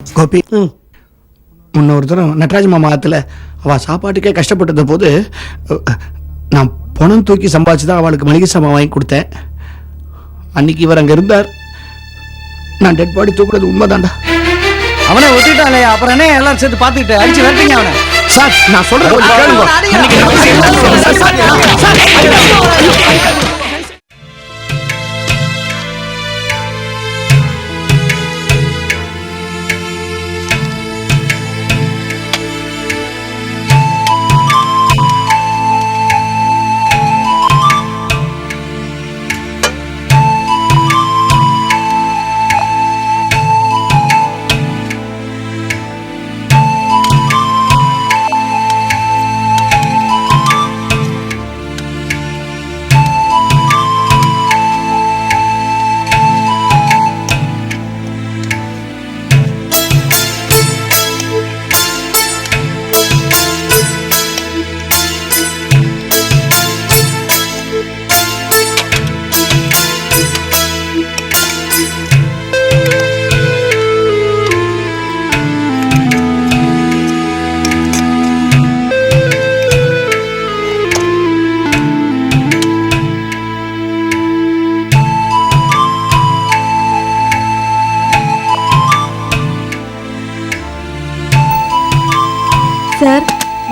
கோபி முன்ன ஒரு தரம் நடராஜ மாமா ஆத்துல அவ சாப்பாட்டுக்கே கஷ்டப்பட்டத போது நான் பணம் தூக்கி சம்பாதிச்சு தான் அவளுக்கு மளிகை சாமான் வாங்கி கொடுத்தேன். அன்னைக்கு இவர் அங்க இருந்தார். நான் டெட் பாடி தூக்குறது உண்மைதான்டா. அவனை ஒத்துக்கிட்டாலே அப்புறம் என்ன எல்லாரும் சேர்த்து பார்த்துக்கிட்டு அடிச்சு வரட்டீங்க அவனை. சார் நான் சொல்றது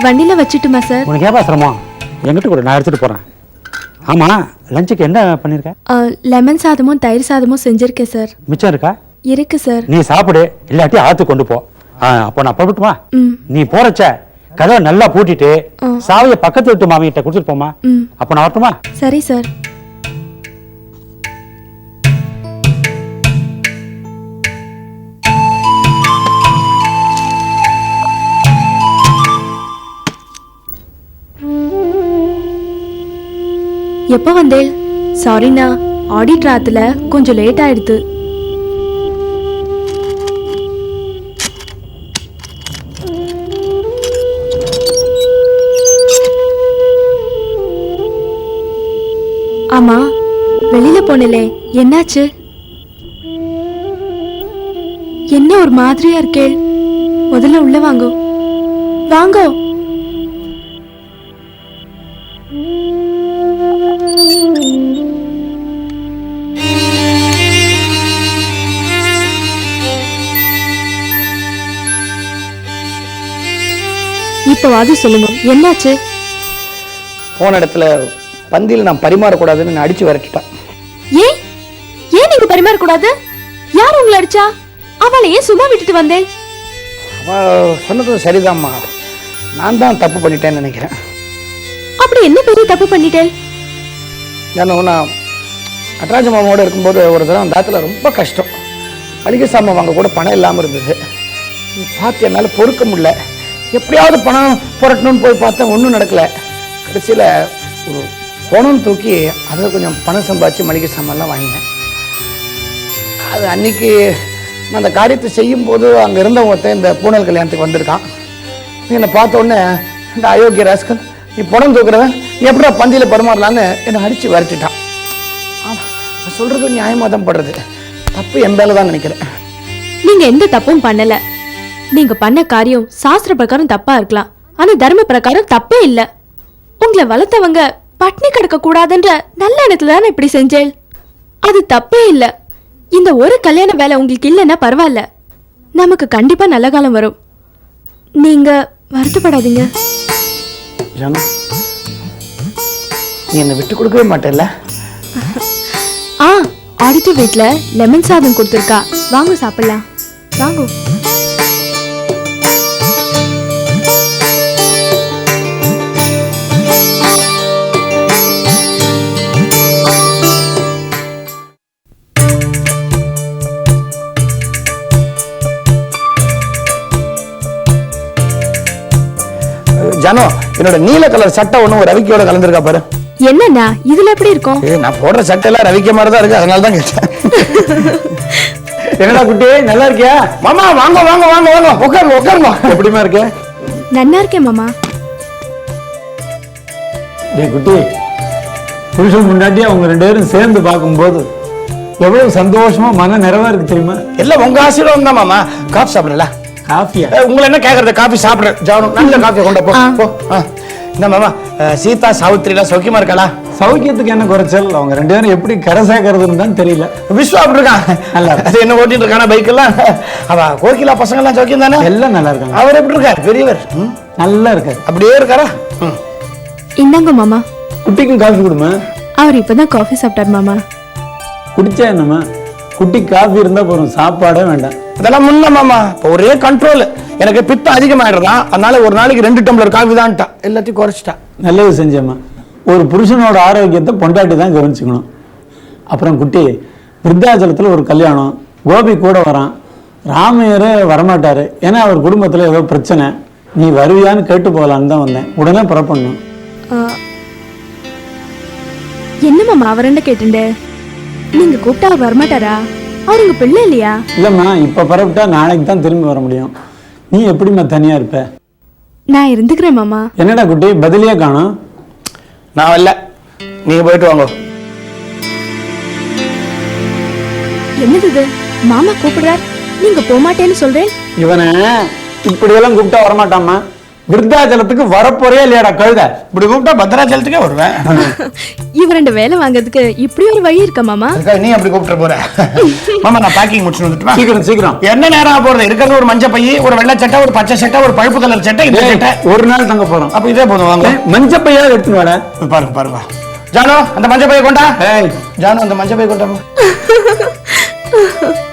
வண்டியில வச்சுட்டுமா சார்? உனக்கு ஏப்பா சிரமம்? என்கிட்ட கூட நான் எடுத்துட்டு போறேன். ஆமா லஞ்சுக்கு என்ன பண்ணிருக்க? லெமன் சாதமும் தயிர் சாதமும் செஞ்சிருக்கேன் சார். மிச்சம் இருக்கா? இருக்கு சார். நீ சாப்பிடு இல்லாட்டி ஆத்து கொண்டு போ. அப்போ நான் புறப்பட்டுமா. நீ போறச்ச கதவை நல்லா பூட்டிட்டு. சாவிய பக்கத்து வீட்டு மாமிகிட்ட கொடுத்துட்டு போமா. அப்போ நான் வரட்டுமா? சரி சார். எப்போ வந்தேள்? சாரிண்ணா ஆடிட் ராத்துல கொஞ்சம் லேட் ஆயிடுது ஆமா வெளியில போனலே என்னாச்சு? என்ன ஒரு மாதிரியா இருக்கேள்? முதல்ல உள்ள வாங்கோ. வாங்கோ. இப்போவாது சொல்லுங்க. என்னாச்சு? போன இடத்துல பந்தியில் நான் பரிமாறக்கூடாதுன்னு நான் அடிச்சு விரட்டிட்டான். ஏன் ஏன் நீங்க பரிமாறக்கூடாது? யார் உங்களை அடிச்சா? அவளை ஏன் சும்மா விட்டுட்டு வந்தேன்? அவ சொன்னது சரிதாம்மா. நான் தான் தப்பு பண்ணிட்டேன்னு நினைக்கிறேன். அப்படி என்ன பெரிய தப்பு பண்ணிட்டேன்? ஏன்னா நான் நடராஜ மாமாவோட இருக்கும்போது ஒரு தடவை அந்த ஆத்துல ரொம்ப கஷ்டம். மளிகை சாமான் வாங்க கூட பணம் இல்லாமல் இருந்தது. பார்த்து என்னால் பொறுக்க முடியல. எப்படியாவது பணம் புரட்டணும்னு போய் பார்த்தேன் ஒன்றும் நடக்கல. கடைசியில் ஒரு பணம் தூக்கி அதில் கொஞ்சம் பணம் சம்பாதிச்சு மளிகை சாமான்லாம் வாங்கினேன். அது அன்னைக்கு நான் அந்த காரியத்தை செய்யும்போது அங்கே இருந்த ஒருத்தன் இந்த பூனல் கல்யாணத்துக்கு வந்திருக்கான். என்னை பார்த்த உடனே இந்த அயோக்கிய ராஸ்கல் நீ பணம் தூக்குறவன் நீ எப்படா பந்தியில் பரிமாறலான்னு என்னை அடித்து விரட்டிட்டான். ஆமா, நான் சொல்றது நியாயமாக தான் படுறது. தப்பு என் மேல தான் நினைக்கிறேன். நீங்க எந்த தப்பும் பண்ணலை. நீங்க பண்ண காரியம் சாஸ்திர பிரகாரம் தப்பா இருக்கலாம். ஆனா தர்ம பிரகாரம் தப்பே இல்ல. உங்களை வளர்த்தவங்க பட்னி கிடக்க கூடாதுன்ற நல்ல எண்ணத்துல தானே இப்படி செஞ்சேன் அது தப்பே இல்ல. இந்த ஒரு கல்யாண வேலை உங்களுக்கு இல்லைன்னா பரவாயில்ல. நமக்கு கண்டிப்பா நல்ல காலம் வரும். நீங்க வருத்தப்படாதீங்க. நீ என்னை விட்டு கொடுக்கவே மாட்டேல்ல? ஆ ஆடிட்டர் வீட்ல லெமன் சாதம் கொடுத்துருக்கா. வாங்க சாப்பிடலாம். வாங்க. ஜானு என்னோட நீல கலர் சட்டை ஒன்றும் ரவிக்கையோட கலந்துருக்கா பாரு. என்னண்ணா இதுல எப்படி இருக்கும்? நான் போடுற சட்டை எல்லாம் ரவிக்க மாதிரி தான் இருக்கு அதனால தான் கேட்டேன். என்னடா குட்டி நல்லா இருக்கியா? மாமா வாங்க வாங்க வாங்க வாங்க உட்காருங்க உட்காருங்க. எப்படிமா இருக்க? நன்னா இருக்கேன் மாமா. டேய் குட்டி புருஷன் முன்னாடி அவங்க ரெண்டு பேரும் சேர்ந்து பார்க்கும்போது எவ்வளவு சந்தோஷமா மன நிறைவா இருக்கு தெரியுமா? எல்லாம் உங்க ஆசீர்வாதம் தான் மாமா. காஃபி சாப்பிடல காஃபியா? உங்களை என்ன கேக்குறது? காஃபி சாப்பிடுறேன் ஜானும் நல்ல காஃபி கொண்டு போ. போ. ஆ. என்ன மாமா சீதா சாவித்திரி எல்லாம் சௌக்கியமா இருக்காளா? சௌக்கியத்துக்கு என்ன குறைச்சல்? அவங்க ரெண்டு பேரும் எப்படி கரை சேர்க்கறதுன்னு தான் தெரியல. விஸ்வா அப்படி இருக்கான் நல்லா. அது என்ன ஓட்டிட்டு இருக்கானா பைக் எல்லாம் அவ கோகிலா பசங்க எல்லாம் சௌக்கியம் தானே? எல்லாம் நல்லா இருக்காங்க. அவர் எப்படி இருக்கார்? பெரியவர். ம்? நல்லா இருக்காரு. அப்படியே இருக்காரா? ம். இந்தாங்க மாமா. குட்டிக்கும் காஃபி கொடுமா? அவர் இப்பதான் காஃபி சாப்பிட்டார் மாமா. குடிச்சா என்னம்மா? குட்டி காஃபி இருந்தா போதும். சாப்பாடே வேண்டாம். அதெல்லாம் முன்ன மாமா. இப்போ ஒரே கண்ட்ரோல் எனக்கு பித்தம் அதிகமாயிடுறான் அதனால ஒரு நாளைக்கு ரெண்டு டம்ளர் காஃபி தான்ட்டா. எல்லாத்தையும் குறைச்சிட்டா. நல்லது செஞ்சம்மா. ஒரு புருஷனோட ஆரோக்கியத்தை பொண்டாட்டி தான் கவனிச்சுக்கணும். அப்புறம் குட்டி விருத்தாச்சலத்தில் ஒரு கல்யாணம். கோபி கூட வரான். ராமையர் வரமாட்டாரு. ஏன்னா அவர் குடும்பத்தில் ஏதோ பிரச்சனை. நீ வருவியான்னு கேட்டு போகலான்னு தான் வந்தேன். உடனே புறப்படணும். என்ன மாமா அவரண்ட கேட்டுண்டு? நீங்க கூப்பிட்டா அவர் வரமாட்டாரா? அவர் உங்க பிள்ளை இல்லையா? இல்லைம்மா இப்போ புறப்பட்டா நாளைக்கு தான் திரும்பி வர முடியும். நீ எப்படிம்மா தனியாக இருப்ப? நான் இருந்துக்கிறேன் மாமா. என்னடா குட்டி பதிலியே காணோம்? நான் வரல. நீங்க போயிட்டு வாங்க. என்னது இது? மாமா கூப்பிடுறார். நீங்க போமாட்டேன்னு சொல்றேன். இவனை இப்படியெல்லாம் கூப்பிட்டா வரமாட்டாம்மா. விருத்தாச்சலத்துக்கு வரப்போறே இல்லையாடா கழுத? இப்படி கூப்பிட்டா பத்ராச்சலத்துக்கே வருவேன். இவர் ரெண்டு வேலை வாங்குறதுக்கு இப்படி ஒரு வழி இருக்கா மாமா? நீ அப்படி கூப்பிட்டு போற. மாமா நான் பேக்கிங் முடிச்சுட்டு வந்துட்டுமா சீக்கிரம் சீக்கிரம். என்ன நேரம் போறது? இருக்கிறது ஒரு மஞ்சள் பை ஒரு வெள்ளை சட்டை ஒரு பச்சை சட்டை ஒரு பழுப்பு கலர் சட்டை இந்த சட்டை. ஒரு நாள் தங்க போறோம். அப்ப இதே போதும் வாங்க. மஞ்ச பையா எடுத்துன்னு வாடா. போய் பாருங்க பாருங்க ஜானு அந்த மஞ்சள் பையை கொண்டா. ஏய். ஜானு அந்த மஞ்சள் பை கொண்டா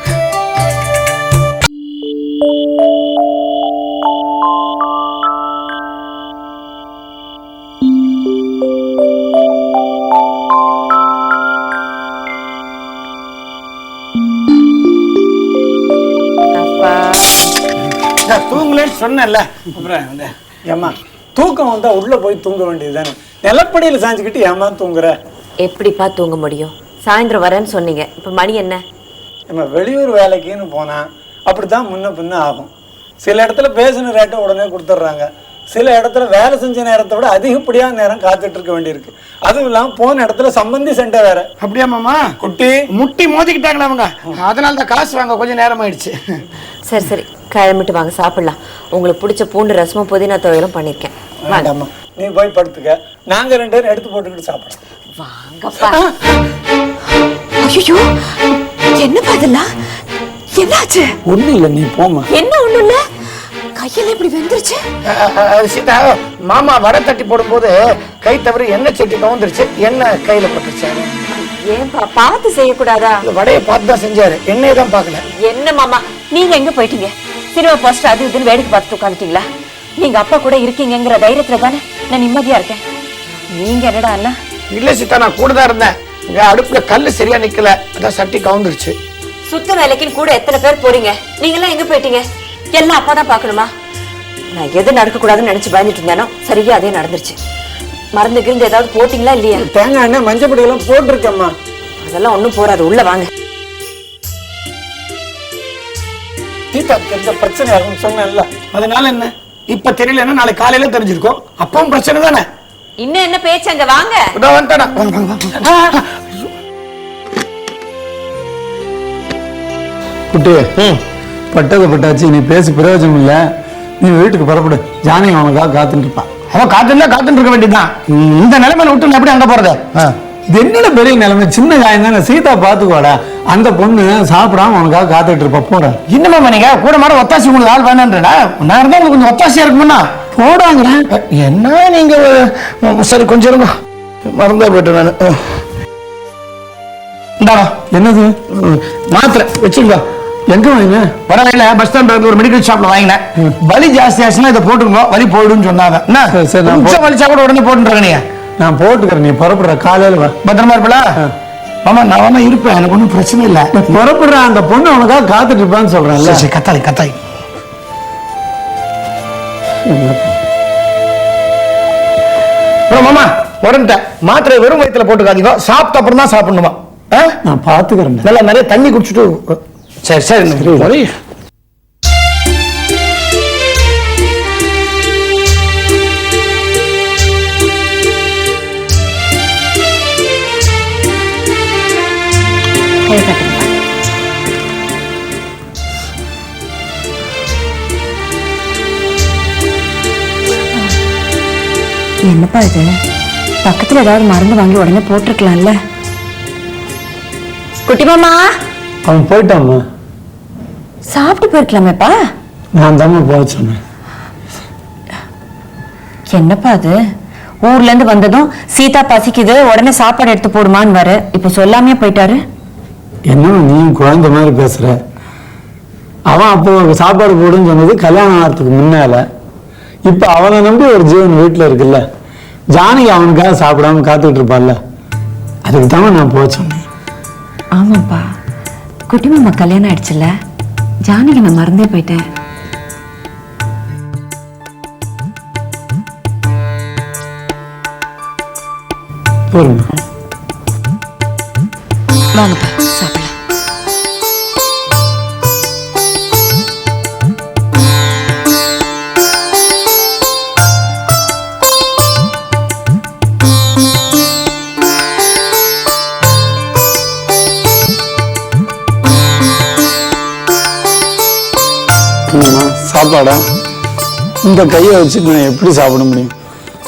தூங்கலன்னு சொன்னேன்ல. அப்புறம் வந்து ஏம்மா தூக்கம் வந்தா உள்ள போய் தூங்க வேண்டியதுதானே. நிலப்படியில சாஞ்சுக்கிட்டு ஏமா தூங்குற? எப்படிப்பா தூங்க முடியும்? சாயந்தரம் வரேன்னு சொன்னீங்க. இப்போ மணி என்ன? நம்ம வெளியூர் வேலைக்குன்னு போனா அப்படித்தான் முன்ன பின்ன ஆகும். சில இடத்துல பேசின ரேட்டை உடனே கொடுத்துட்றாங்க. சில இடத்துல வேலை செஞ்ச நேரத்தை விட அதிகப்படியான நேரம் காத்துட்டு இருக்க வேண்டியிருக்கு. அதுவும் இல்லாம போன இடத்துல சம்பந்தி சண்டை வேற. அப்படியா மாமா? குட்டி. முட்டி மோதிக்கிட்டாங்களா அவங்க? அதனால தான் காசு வாங்க கொஞ்சம் நேரம் ஆயிடுச்சு. சரி சரி. கிளம்பிட்டு வாங்க சாப்பிடலாம். உங்களுக்கு பிடிச்ச பூண்டு ரசமும் புதினா துவையலும் பண்ணியிருக்கேன். வாங்க. வேண்டாம்மா. நீ போய் படுத்துக்க. நாங்க ரெண்டு பேரும் எடுத்து போட்டுக்கிட்டு சாப்பிடுறோம் வாங்கப்பா. ஐயோ என்னப்பா இதெல்லாம்? என்னாச்சு? ஒண்ணும் இல்லை நீ போமா என்ன ஒண்ணும் இல்ல? கையில இப்படி வெந்துருச்சு? சீதா மாமா வடை தட்டி போடும்போது கை தவறி எண்ணெய் சட்டி கவுந்துருச்சு எண்ணெய் கையில பட்டுருச்சு? ஏன்பா பார்த்து செய்யக்கூடாதா? வடையை பார்த்து தான் செஞ்சாரு. எண்ணெயை தான் பார்க்கல. என்ன மாமா நீங்க எங்க போயிட்டீங்க? சினிமா போஸ்டர் அது இதுன்னு வேடிக்கை பார்த்துட்டு உட்காந்துட்டீங்களா? நீங்க அப்பா கூட இருக்கீங்கங்கிற தைரியத்துல தானே நான் நிம்மதியா இருக்கேன். நீங்க என்னடா அண்ணா? இல்ல சீதா நான் கூட தான் இருந்தேன். இங்க அடுப்புல கல்லு சரியா நிக்கல. அதான் சட்டி கவுந்துருச்சு. சுத்த வேலைக்குன்னு கூட எத்தனை பேர் போறீங்க? நீங்க எல்லாம் எங்க போயிட்டீங்க? எல்லாம் அப்பா தான் பார்க்கணுமா? நான் எது நடக்க கூடாதுன்னு நினைச்சு பயந்துட்டு இருந்தேனோ சரியா அதே நடந்துருச்சு. மருந்து கிருந்து ஏதாவது போட்டீங்களா இல்லையா? தேங்காய் எண்ணெய் மஞ்சப்பொடி எல்லாம் போட்டிருக்கேம்மா. அதெல்லாம் ஒண்ணும் போறாது. உள்ள வாங்க. சீதா தெரிஞ்ச பிரச்சனை ஆகும்னு சொன்னேன்ல. அதனால என்ன? இப்ப தெரியலன்னா நாளைக்கு காலையில தெரிஞ்சிருக்கும். அப்பவும் பிரச்சனை தானே? இன்னும் என்ன பேச்சு அங்க? வாங்க. குட்டி பட்டது பட்டாச்சு நீ பேசி பிரயோஜனம் இல்ல. நீ வீட்டுக்கு புறப்படு. ஜானகி அவனுக்காக காத்துட்டு இருப்பான் அவன் காத்துன்னா காத்துட்டு இருக்க வேண்டியதுதான். இந்த நிலைமையில விட்டு எப்படி அங்க போறது? இது என்னடா பெரிய நிலைமை? சின்ன காயம் தானே சீதா பாத்துக்கோடா. அந்த பொண்ணு சாப்பிடாம உனக்காக காத்துட்டு இருப்பா. போட. இன்னுமா நீங்க? கூட மாட ஒத்தாசி உங்களுக்கு ஆள் வேணான்றா நான் இருந்தா உங்களுக்கு கொஞ்சம் ஒத்தாசியா இருக்குமுன்னா போடாங்கிறேன் என்ன நீங்க சரி கொஞ்சம் இருங்க. மறந்தே போயிட்டேன் நான். இந்தாடா. என்னது? மாத்திரை வச்சுக்கோ எங்க வாங்க வர வழியில பஸ் ஸ்டாண்ட் ஒரு மெடிக்கல் ஷாப்ல வாங்கினேன். வலி ஜாஸ்தி ஆச்சுன்னா இதை போட்டுங்க வலி போயிடுன்னு சொன்னாங்க. என்ன? வலிச்சா கூட உடனே போட்டுருக்க நீங்க. நான் போட்டுக்கிறேன் நீ புறப்படுற காலையில பத்திரமா இருப்பல மாமா நான் வேணா இருப்பேன் எனக்கு ஒன்றும் பிரச்சனை இல்லை. புறப்படுற அந்த பொண்ணு உனக்காக காத்துட்டு இருப்பான்னு சொல்றேன்ல. சரி, கத்தாய் கத்தாய் மாமா உடன்ட்டேன் மாத்திரை வெறும் வயித்துல போட்டுக்காதீங்க. சாப்பிட்ட அப்புறம் தான் சாப்பிடணுமா? நான் பாத்துக்கிறேன். நல்லா நிறைய தண்ணி குடிச்சிட்டு சரி சரி. என்னப்பா இது? பக்கத்துல ஏதாவது மருந்து வாங்கி உடனே போட்டிருக்கலாம்ல. குட்டி மாமா. அவன் போயிட்டாம்மா சாப்பிட்டு போயிருக்கலாமேப்பா. நான் தாம்மா போக சொன்னேன். என்னப்பா அது? ஊர்ல இருந்து வந்ததும் சீதா பசிக்குது உடனே சாப்பாடு எடுத்து போடுமான்னு வர. இப்ப சொல்லாமே போயிட்டாரு. என்ன நீ குழந்தை மாதிரி பேசுற? அவன் அப்போ சாப்பாடு போடுன்னு சொன்னது கல்யாணம் ஆகிறதுக்கு முன்னால. இப்ப அவனை நம்பி ஒரு ஜீவன் வீட்டுல இருக்குல்ல? ஜானகி அவனுக்காக சாப்பிடாம காத்துக்கிட்டு இருப்பாள்ல? அதுக்கு தான் நான் போக சொன்னேன். ஆமாப்பா. குட்டி மாமா கல்யாணம் ஆயிடுச்சுல்ல? ஜானகி நான் மறந்தே போயிட்டேன். போருங்க. வாங்கப்பா சாப்பிடலாம் சாப்பாடா? இந்த கையை வச்சுட்டு நான் எப்படி சாப்பிட முடியும்?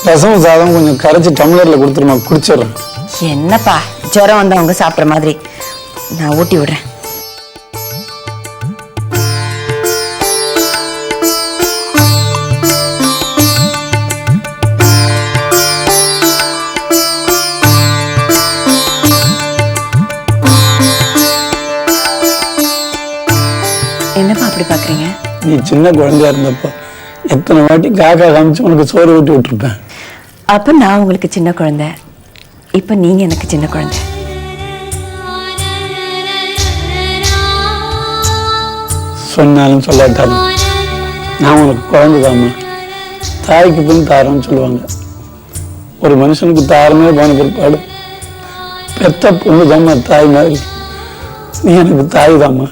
ரசம் சாதம் கொஞ்சம் கரைச்சி டம்ளர்ல கொடுத்துருமா குடிச்சிடுறேன். என்னப்பா ஜுரம் வந்தவங்க சாப்பிட்ற மாதிரி. நான் ஊட்டி விடுறேன். நீ சின்ன குழந்தையா இருந்தப்போ எத்தனை வாட்டி காக்கா காமிச்சு உனக்கு சோறு ஊட்டி விட்டுருப்பேன். அப்ப நான் உங்களுக்கு சின்ன குழந்தை. இப்ப நீங்க எனக்கு சின்ன குழந்தை. சொன்னாலும் சொல்லாட்டாலும் நான் உனக்கு குழந்தைதாம்மா தாய்க்கு பின் தாரம்னு சொல்லுவாங்க. ஒரு மனுஷனுக்கு தாரமே போன பிற்பாடு பெத்த பொண்ணு தாம்மா தாய் மாதிரி. நீ எனக்கு தாய் தாம்மா.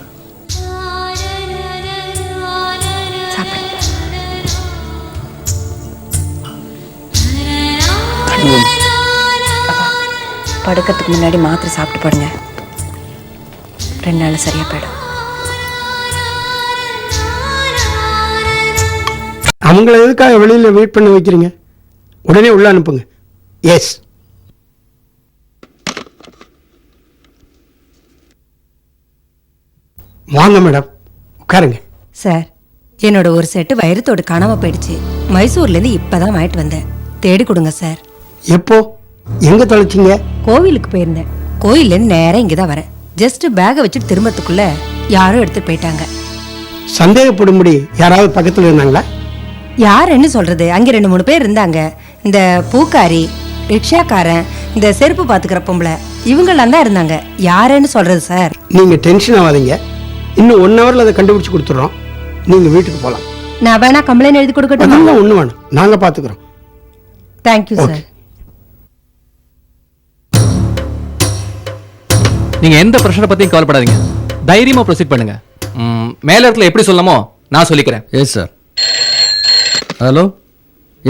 படுக்கிறதுக்கு முன்னாடி மாத்திரை சாப்பிட்டு படுங்க ரெண்டு நாள் சரியா போயிடும். அவங்கள எதுக்காக வெளியில் வெயிட் பண்ண வைக்கிறீங்க? உடனே உள்ள அனுப்புங்க. எஸ் வாங்க மேடம் உட்காருங்க. சார் என்னோட ஒரு செட்டு வைரத்தோடு காணாம போயிடுச்சு. மைசூர்லேருந்து இப்பதான் வாங்கிட்டு வந்தேன். தேடி கொடுங்க சார் எப்போ? எங்க தொலைச்சிங்க? கோவிலுக்கு போயிருந்தேன். கோயிலேருந்து நேரா இங்கே தான் வரேன். ஜஸ்ட் பேகை வச்சுட்டு திரும்பத்துக்குள்ள யாரோ எடுத்துட்டு போயிட்டாங்க. சந்தேகப்படும்படி யாராவது பக்கத்தில் இருந்தாங்களா? யாருன்னு சொல்றது? அங்கே ரெண்டு மூணு பேர் இருந்தாங்க. இந்த பூக்காரி ரிக்ஷாக்காரன் இந்த செருப்பு பார்த்துக்கிற பொம்பளை இவங்கெல்லாம் தான் இருந்தாங்க. யாருன்னு சொல்றது சார்? நீங்க டென்ஷன் ஆகாதீங்க. இன்னும் ஒன் ஹவர்ல அதை கண்டுபிடிச்சு கொடுத்துட்றோம். நீங்க வீட்டுக்கு போகலாம் நான் வேணா கம்ப்ளைண்ட் எழுதி கொடுக்கட்டுமா? ஒண்ணு வேணும். நாங்க பாத்துக்கிறோம். தேங்க்யூ. சார் நீங்க எந்த ப்ரெஷரை பத்தியும் கவலைப்படாதீங்க. தைரியமா ப்ரொசீட் பண்ணுங்க. ம், மேல இடத்துல எப்படி சொல்லணுமோ நான் சொல்லிக்கிறேன். Yes sir hello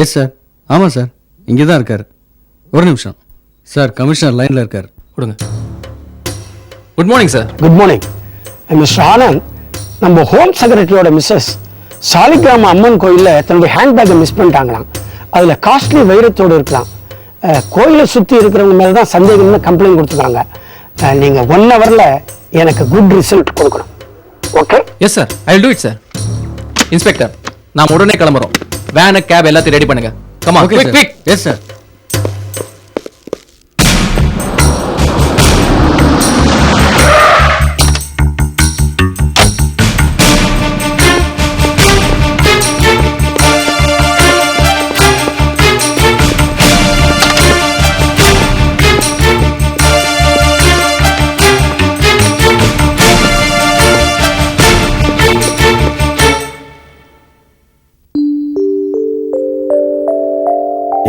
yes sir ஆமாம் சார் இங்கே தான் இருக்கார். ஒரு நிமிஷம். சார் கமிஷனர் லைனில் இருக்கார். கொடுங்க. Good morning sir good morning mister Anand நம்ம ஹோம் செக்ரட்டரியோட மிஸ்ஸஸ் சாலிகிராம அம்மன் கோயிலில் தன்னுடைய ஹேண்ட்பேக்கை மிஸ் பண்ணிட்டாங்களாம். அதில் காஸ்ட்லி வைரத்தோடு இருக்கலாம். கோயிலை சுற்றி இருக்கிறவங்க மேலே தான் சந்தேகம்னு கம்ப்ளைண்ட் கொடுத்துருக்காங்க நீங்க ஒன் ஹவரில் எனக்கு குட் ரிசல்ட் கொடுக்கணும். Okay yes sir I do it sir inspector நாம் உடனே கிளம்புறோம். வேனு கேப் எல்லாத்தையும் ரெடி பண்ணுங்க. Comma quick quick yes sir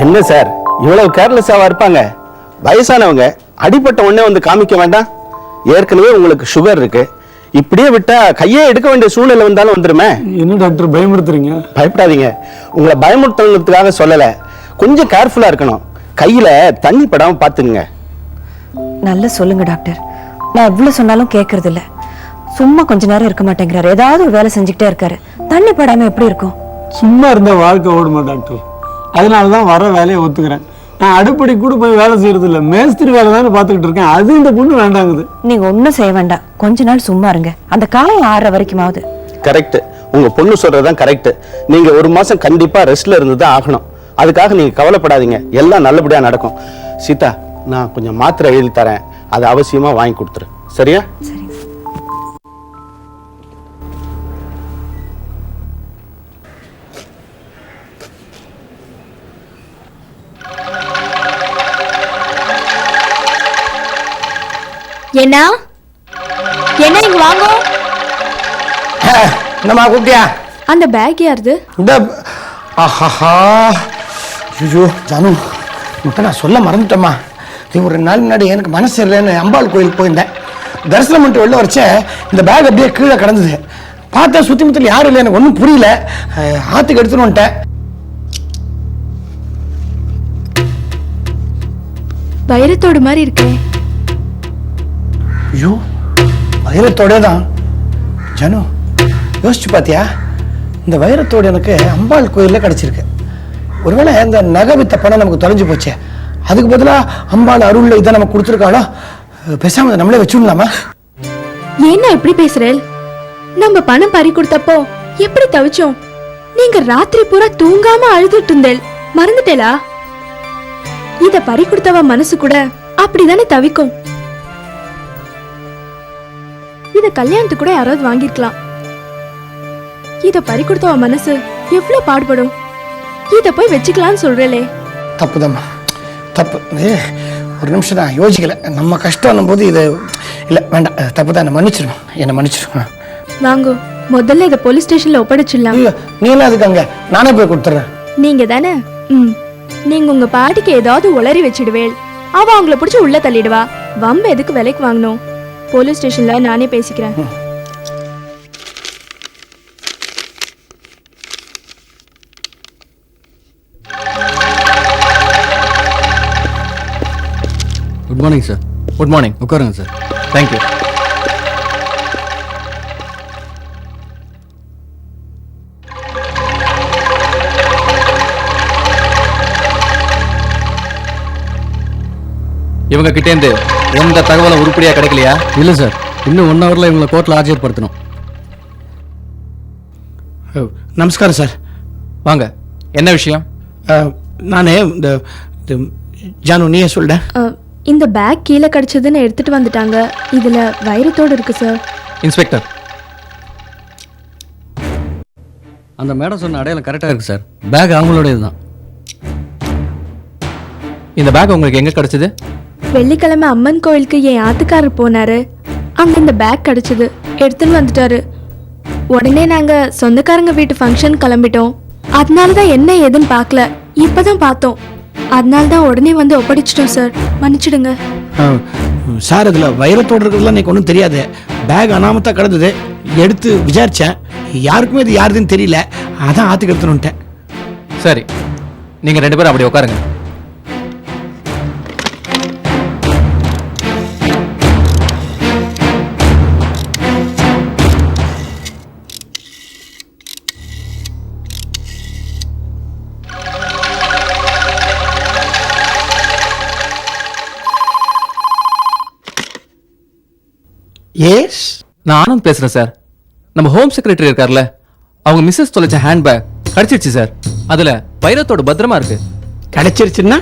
என்ன சார்? இவ்வளவு கேர்லெஸ்ஸாவா இருப்பாங்க? வயசானவங்க அடிப்பட்ட உடனே வந்து காமிக்க வேண்டாம். ஏற்கனவே உங்களுக்கு சுகர் இருக்கு. இப்படியே விட்டா கையே எடுக்க வேண்டிய சூழ்நிலை வந்தாலும் வந்துருமே. என்ன டாக்டர் பயமுறுத்துறீங்க? பயப்படாதீங்க. உங்களை பயமுறுத்தணுங்கிறதுக்காக சொல்லல. கொஞ்சம் கேர்ஃபுல்லா இருக்கணும். கையில தண்ணி படாம பாத்துங்க நல்லா சொல்லுங்க டாக்டர் நான் எவ்வளவு சொன்னாலும் கேட்கறது இல்ல சும்மா கொஞ்ச நேரம் இருக்க மாட்டேங்கிறாரு. ஏதாவது ஒரு வேலை செஞ்சுக்கிட்டே இருக்காரு. தண்ணி படாம எப்படி இருக்கும்? சும்மா இருந்த வாழ்க்கை ஓடுமா டாக்டர் அதனால தான் வர வேலையை ஒத்துக்கிறேன். நான் அடுப்படி கூட போய் வேலை செய்யறது இல்ல மேஸ்திரி வேலை தானே பார்த்துக்கிட்டு இருக்கேன். அது இந்த பொண்ணு வேண்டாங்குது. நீங்க ஒண்ணும் செய்ய வேண்டாம். கொஞ்ச நாள் சும்மா இருங்க. அந்த காயம் ஆறுற வரைக்குமாவது. கரெக்ட் உங்க பொண்ணு சொல்றதுதான் கரெக்ட் நீங்க ஒரு மாசம் கண்டிப்பா ரெஸ்ட்ல இருந்து தான் ஆகணும். அதுக்காக நீங்க கவலைப்படாதீங்க. எல்லாம் நல்லபடியா நடக்கும். சீதா நான் கொஞ்சம் மாத்திரை எழுதி தரேன். அதை அவசியமா வாங்கி கொடுத்துரு. சரியா? என்ன? என்ன இங்க வாங்க? என்னம்மா கூப்பிட்டியா? அந்த பேக் யாருது? இந்த ஆஹாஹா. ஐயோ ஜானு உன்கிட்ட நான் சொல்ல மறந்துட்டேம்மா. இது ஒரு ரெண்டு நாள் முன்னாடி எனக்கு மனசு இல்லைன்னு அம்பாள் கோயிலுக்கு போயிருந்தேன். தரிசனம் பண்ணிட்டு வெளில வச்ச இந்த பேக் அப்படியே கீழே கிடந்தது. பார்த்தா சுற்றி முத்தில் யாரும் இல்லை எனக்கு ஒன்றும் புரியல. ஆத்துக்கு எடுத்துன்னு வந்துட்டேன். வைரத்தோடு மாதிரி இருக்கே. ஐயோ வைரத்தோடே தான் ஜனு யோசிச்சு பார்த்தியா இந்த வைரத்தோடு எனக்கு அம்பாள் கோயிலில் கிடச்சிருக்கு. ஒருவேளை இந்த நகை வித்த பணம் நமக்கு தொலைஞ்சு போச்சே. அதுக்கு பதிலாக அம்பாள் அருள்ல இதை நமக்கு கொடுத்துருக்காளோ? அஹ் பேசாம நம்மளே வச்சுடலாமா? என்ன இப்படி பேசுறேன் நம்ம பணம் பறி கொடுத்தப்போ எப்படி தவிச்சோம்? நீங்க ராத்திரி பூரா தூங்காம அழுதுட்டு இருந்தேள் மறந்துட்டேலா? இத பறி கொடுத்தவ மனசு கூட அப்படிதானே தவிக்கும்? இத கல்யாணத்துக்கு கூட யாராவது வாங்கிருக்கலாம். இத பறி கொடுத்தவ மனசு எவ்வளவு பாடுபடும்? இத போய் வச்சுக்கலாம்னு சொல்றேலே தப்புதம்மா. தப்பு. இது ஒரு நிமிஷம் நான் யோசிக்கல. நம்ம கஷ்டம் போது இது இல்லை வேண்டாம். தப்பு தான் என்னை மன்னிச்சிடும் என்னை மன்னிச்சிடும் வாங்கோ முதல்ல இத போலீஸ் ஸ்டேஷன்ல ஒப்படைச்சிடலாம். ஐயோ நீ என்ன அதுக்கு அங்கே? நானே போய் கொடுத்துட்றேன். நீங்க தானே? ம். நீங்க உங்க பாட்டிக்கு ஏதாவது உளறி வச்சிடுவேள். அவ அவங்கள பிடிச்சி உள்ள தள்ளிடுவா. வம்ப எதுக்கு விலைக்கு வாங்கணும்? போலீஸ் ஸ்டேஷன்ல நானே பேசிக்கிறேன். Good morning sir good morning உட்காருங்க சார் தேங்க்யூ இவங்க கிட்டேந்து எந்த தகவலும் உருப்படியா கிடைக்கலையா? இல்லை சார். இன்னும் ஒன் ஹவரில் இவங்களை கோர்ட்டில் ஆஜர்படுத்தணும். நமஸ்காரம் சார். வாங்க. என்ன விஷயம்? நான் இந்த இது, ஜானு நீயே சொல்லிட அ, இந்த பேக் கீழே கிடைச்சதுன்னு எடுத்துட்டு வந்துட்டாங்க. இதுல வைரத்தோடு இருக்கு சார் இன்ஸ்பெக்டர். அந்த மேடம் சொன்ன அடையாளம் கரெக்டாக இருக்குது சார் பேக் அவங்களோடது தான் இந்த பேக் உங்களுக்கு எங்க கிடைச்சது? வெள்ளிக்கிழமை அம்மன் கோயிலுக்கு என் ஆத்துக்காரர் போனாரு. அங்க இந்த பேக் கிடைச்சது. எடுத்துன்னு வந்துட்டாரு. உடனே நாங்க சொந்தக்காரங்க வீட்டு ஃபங்க்ஷன் கிளம்பிட்டோம். அதனால தான் என்ன ஏதுன்னு பார்க்கல. இப்பதான் பார்த்தோம். அதனால தான் உடனே வந்து ஒப்படைச்சிட்டோம் சார் மன்னிச்சிடுங்க. சார் இதில் வைரத்தோடு இருக்கிறதுலாம் எனக்கு ஒன்றும் தெரியாது. பேக் அனாமத்தாக கிடந்தது. எடுத்து விசாரித்தேன் யாருக்குமே இது யாருதுன்னு தெரியல. அதான் ஆற்றுக்கு எடுத்துன்னு வந்துட்டேன். சரி. நீங்க ரெண்டு பேரும் அப்படி உட்காருங்க. நான் ஆனந்த் பேசுறேன் சார். நம்ம ஹோம் செக்ரட்டரி இருக்கார்ல அவங்க மிஸ்ஸஸ் தொலைச்ச ஹேண்ட் பேக் கிடைச்சிருச்சு சார். அதுல வைரத்தோட பத்திரமா இருக்கு. கிடைச்சிருச்சுன்னா?